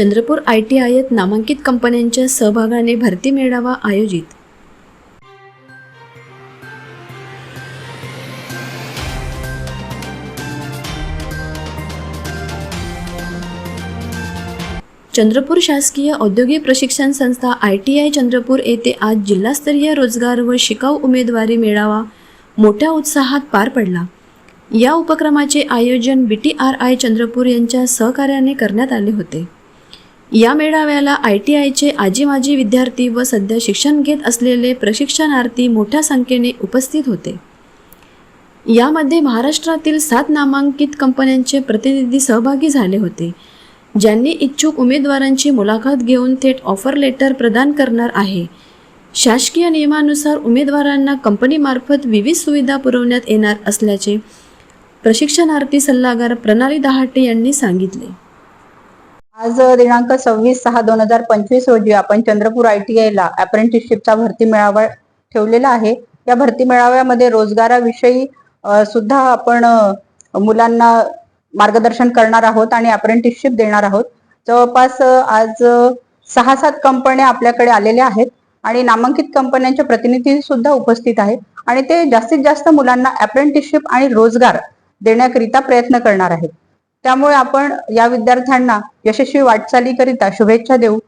Chandrapur I T आयत नामांकित कंपन्यांच्या सहभागाने भरती मेळावा आयोजित. चंद्रपूर शासकीय औद्योगिक प्रशिक्षण संस्था आय टी आय चंद्रपूर येथे आज जिल्हास्तरीय रोजगार व शिकाऊ उमेदवारी मेळावा मोठ्या उत्साहात पार पडला. या उपक्रमाचे आयोजन B T R I Chandrapur यांच्या सहकार्याने करण्यात आले होते. या मेळाव्याला आय टी आयचे आजी माजी विद्यार्थी व सध्या शिक्षण घेत असलेले प्रशिक्षणार्थी मोठ्या संख्येने उपस्थित होते. यामध्ये महाराष्ट्रातील सात नामांकित कंपन्यांचे प्रतिनिधी सहभागी झाले होते. ज्यांनी इच्छुक उमेदवारांची मुलाखत घेऊन थेट ऑफर लेटर प्रदान करणार आहे. शासकीय नियमानुसार उमेदवारांना कंपनीमार्फत विविध सुविधा पुरवण्यात येणार असल्याचे प्रशिक्षणार्थी सल्लागार प्रणाली दहाटे यांनी सांगितले. आज दिनांक सव्वीस सहा दोन हजार पंचवीस रोजी आपण चंद्रपूर आय टी आय ला अप्रेंटिसशिपचा भरती मेळावा ठेवलेला आहे. या भरती मेळाव्यामध्ये रोजगाराविषयी सुद्धा आपण मुलांना मार्गदर्शन करणार आहोत आणि अप्रेंटिसशिप देणार आहोत. जवळपास आज सहा सात कंपन्या आपल्याकडे आलेल्या आहेत आणि नामांकित कंपन्यांचे प्रतिनिधी सुद्धा उपस्थित आहेत आणि ते जास्तीत जास्त मुलांना अप्रेंटिसशिप आणि रोजगार देण्याकरिता प्रयत्न करणार आहेत. त्यामुळे आपण या विद्यार्थ्यांना यशस्वी वाटचालीकरिता शुभेच्छा देऊ.